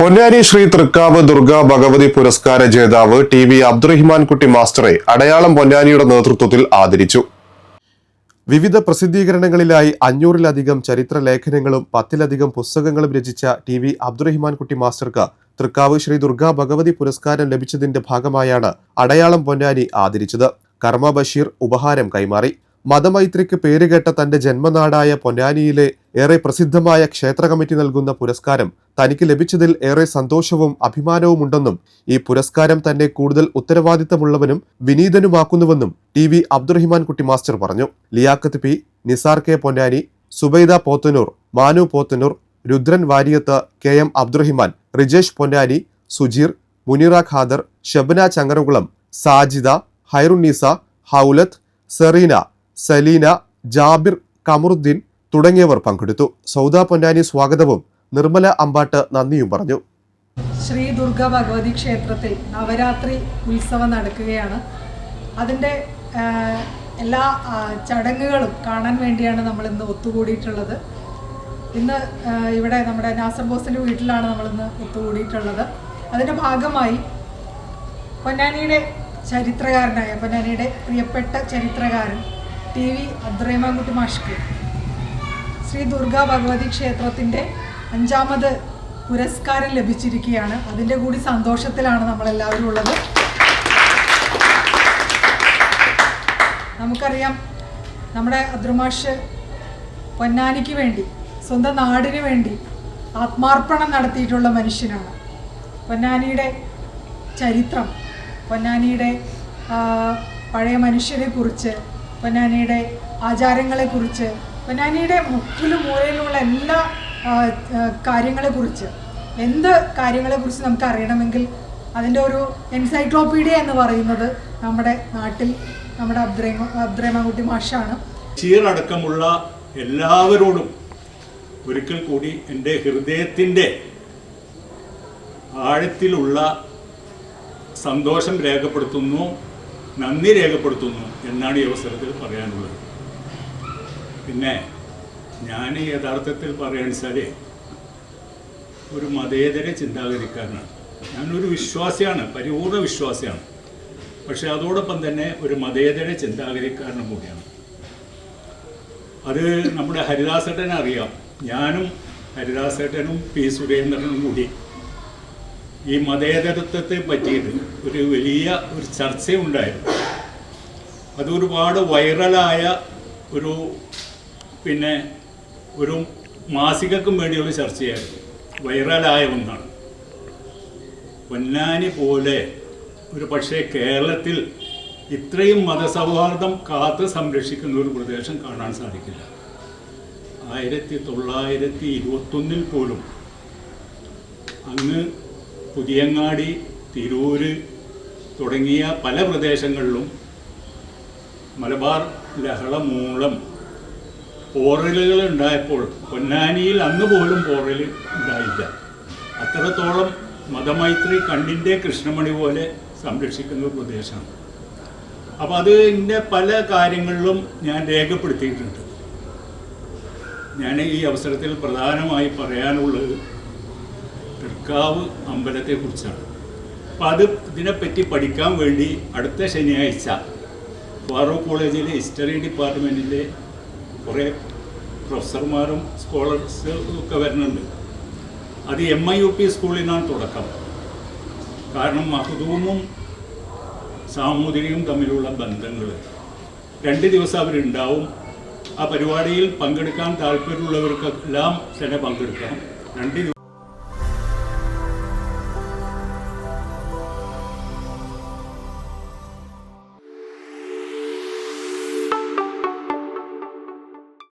പൊന്നാനി ശ്രീ തൃക്കാവ് ദുർഗ ഭഗവതി പുരസ്കാര ജേതാവ് T V Abdurahiman കുട്ടി മാസ്റ്ററെ അടയാളം പൊന്നാനിയുടെ നേതൃത്വത്തിൽ ആദരിച്ചു. വിവിധ പ്രസിദ്ധീകരണങ്ങളിലായി അഞ്ഞൂറിലധികം ചരിത്ര ലേഖനങ്ങളും പത്തിലധികം പുസ്തകങ്ങളും രചിച്ച ടി വി അബ്ദുറഹിമാൻ കുട്ടി മാസ്റ്റർക്ക് തൃക്കാവ് ശ്രീ ദുർഗാ ഭഗവതി പുരസ്കാരം ലഭിച്ചതിന്റെ ഭാഗമായാണ് അടയാളം പൊന്നാനി ആദരിച്ചത്. കർമ്മ ബഷീർ ഉപഹാരം കൈമാറി. മതമൈത്രിക്ക് പേരുകേട്ട തന്റെ ജന്മനാടായ പൊന്നാനിയിലെ ഏറെ പ്രസിദ്ധമായ ക്ഷേത്ര കമ്മിറ്റി നൽകുന്ന പുരസ്കാരം തനിക്ക് ലഭിച്ചതിൽ ഏറെ സന്തോഷവും അഭിമാനവുമുണ്ടെന്നും ഈ പുരസ്കാരം തന്നെ കൂടുതൽ ഉത്തരവാദിത്തമുള്ളവനും വിനീതനുമാക്കുന്നുവെന്നും T V Abdurahiman Kutty master പറഞ്ഞു. Liyakath P Nisar K Ponnani Subaida Pothanur Manu Pothanur Rudran Variyath K M Abdurahiman Rijesh Ponnani Sujeer Munira Khader Shabna Changarakulam Sajida Hairunnisa Haulath Sereena Saleena Jabir Kamaruddin തുടങ്ങിയവർ പങ്കെടുത്തു. സൗദ പൊന്നാനി സ്വാഗതവും നിർമ്മല അമ്പാട്ട് നന്ദിയും പറഞ്ഞു. ശ്രീ ദുർഗ ഭഗവതി ക്ഷേത്രത്തിൽ നവരാത്രി ഉത്സവം നടക്കുകയാണ്. അതിന്റെ എല്ലാ ചടങ്ങുകളും കാണാൻ വേണ്ടിയാണ് നമ്മൾ ഇന്ന് ഒത്തുകൂടിയിട്ടുള്ളത്. ഇന്ന് ഇവിടെ നമ്മുടെ നാസർ ബോസിന്റെ വീട്ടിലാണ് നമ്മളിന്ന് ഒത്തുകൂടിയിട്ടുള്ളത്. അതിന്റെ ഭാഗമായി പൊന്നാനിയുടെ ചരിത്രകാരനായ പൊന്നാനിയുടെ പ്രിയപ്പെട്ട ചരിത്രകാരൻ ടി വി അദ്രൈമാൻകുട്ടി മാഷ്ക്ക്. ശ്രീ ദുർഗാ ഭഗവതി ക്ഷേത്രത്തിന്റെ അഞ്ചാമത് പുരസ്കാരം ലഭിച്ചിരിക്കുകയാണ്. അതിന്റെ കൂടി സന്തോഷത്തിലാണ് നമ്മളെല്ലാവരും ഉള്ളത്. നമുക്കറിയാം നമ്മുടെ അദ്രമാഷ് പൊന്നാനിക്ക് വേണ്ടി സ്വന്തം നാടിന് വേണ്ടി ആത്മാർപ്പണം നടത്തിയിട്ടുള്ള മനുഷ്യനാണ്. പൊന്നാനിയുടെ ചരിത്രം പൊന്നാനിയുടെ പഴയ മനുഷ്യരെക്കുറിച്ച് പൊന്നാനിയുടെ ആചാരങ്ങളെക്കുറിച്ച് പൊന്നാനിയുടെ മുക്കിലും മൂലയിലുമുള്ള എല്ലാ കാര്യങ്ങളെക്കുറിച്ച് എന്ത് കാര്യങ്ങളെക്കുറിച്ച് നമുക്ക് അറിയണമെങ്കിൽ അതിന്റെ ഒരു എൻസൈക്ലോപീഡിയ എന്ന് പറയുന്നത് നമ്മുടെ നാട്ടിൽ നമ്മുടെ അബ്ദുറഹ്മാ അബ്ദുറഹ്മാൻകുട്ടി മാഷാണ്. ചീറടക്കമുള്ള എല്ലാവരോടും ഒരിക്കൽ കൂടി എന്റെ ഹൃദയത്തിന്റെ ആഴത്തിലുള്ള സന്തോഷം രേഖപ്പെടുത്തുന്നു. നന്ദി രേഖപ്പെടുത്തുന്നു എന്നാണ് ഈ അവസരത്തിൽ പറയാനുള്ളത്. പിന്നെ ഞാൻ യഥാർത്ഥത്തിൽ പറയാൻ വെച്ചാൽ ഒരു മതേതര ചിന്താഗതിക്കാരനാണ്. ഞാനൊരു വിശ്വാസിയാണ് പരിപൂർണ വിശ്വാസിയാണ്. പക്ഷെ അതോടൊപ്പം തന്നെ ഒരു മതേതര ചിന്താഗതിക്കാരനും കൂടിയാണ്. അത് നമ്മുടെ ഹരിദാസേട്ടനെ അറിയാം. ഞാനും ഹരിദാസേട്ടനും പി സുരേന്ദ്രനും കൂടി ഈ മതേതരത്വത്തെ പറ്റിയിട്ട് ഒരു വലിയ ഒരു ചർച്ചയുണ്ടായിരുന്നു. അത് ഒരുപാട് വൈറലായ ഒരു പിന്നെ ഒരു മാസികക്കും വേണ്ടിയുള്ള ചർച്ചയായിരുന്നു. വൈറലായ ഒന്നാണ്. പൊന്നാനി പോലെ ഒരു പക്ഷേ കേരളത്തിൽ ഇത്രയും മതസൗഹാർദ്ദം കാത്ത് സംരക്ഷിക്കുന്ന ഒരു പ്രദേശം കാണാൻ സാധിക്കില്ല. ആയിരത്തി തൊള്ളായിരത്തി ഇരുപത്തൊന്നിൽ പോലും അങ്ങ് പുതിയങ്ങാടി തിരൂര് തുടങ്ങിയ പല പ്രദേശങ്ങളിലും മലബാർ ലഹള മൂലം പോറലുകൾ ഉണ്ടായപ്പോൾ പൊന്നാനിയിൽ അന്ന് പോലും പോറൽ ഉണ്ടായില്ല. അത്രത്തോളം മതമൈത്രി കണ്ണിന്റെ കൃഷ്ണമണി പോലെ സംരക്ഷിക്കുന്ന ഒരു പ്രദേശമാണ്. അപ്പോൾ എന്റെ പല കാര്യങ്ങളിലും ഞാൻ രേഖപ്പെടുത്തിയിട്ടുണ്ട്. ഞാൻ ഈ അവസരത്തിൽ പ്രധാനമായി പറയാനുള്ളത് തൃക്കാവ് അമ്പലത്തെക്കുറിച്ചാണ്. അപ്പം അത് ഇതിനെപ്പറ്റി പഠിക്കാൻ വേണ്ടി അടുത്ത ശനിയാഴ്ച ഫാറൂഖ് കോളേജിലെ ഹിസ്റ്ററി ഡിപ്പാർട്ട്മെന്റിലെ കുറേ പ്രൊഫസർമാരും സ്കോളേഴ്സും ഒക്കെ വരുന്നുണ്ട്. അത് എം ഐ യു പി സ്കൂളിൽ നിന്നാണ് തുടക്കം. കാരണം മഹദൂമും സാമൂതിരിയും തമ്മിലുള്ള ബന്ധങ്ങൾ രണ്ട് ദിവസം അവരുണ്ടാവും. ആ പരിപാടിയിൽ പങ്കെടുക്കാൻ താല്പര്യമുള്ളവർക്കെല്ലാം തന്നെ പങ്കെടുക്കാം. രണ്ട്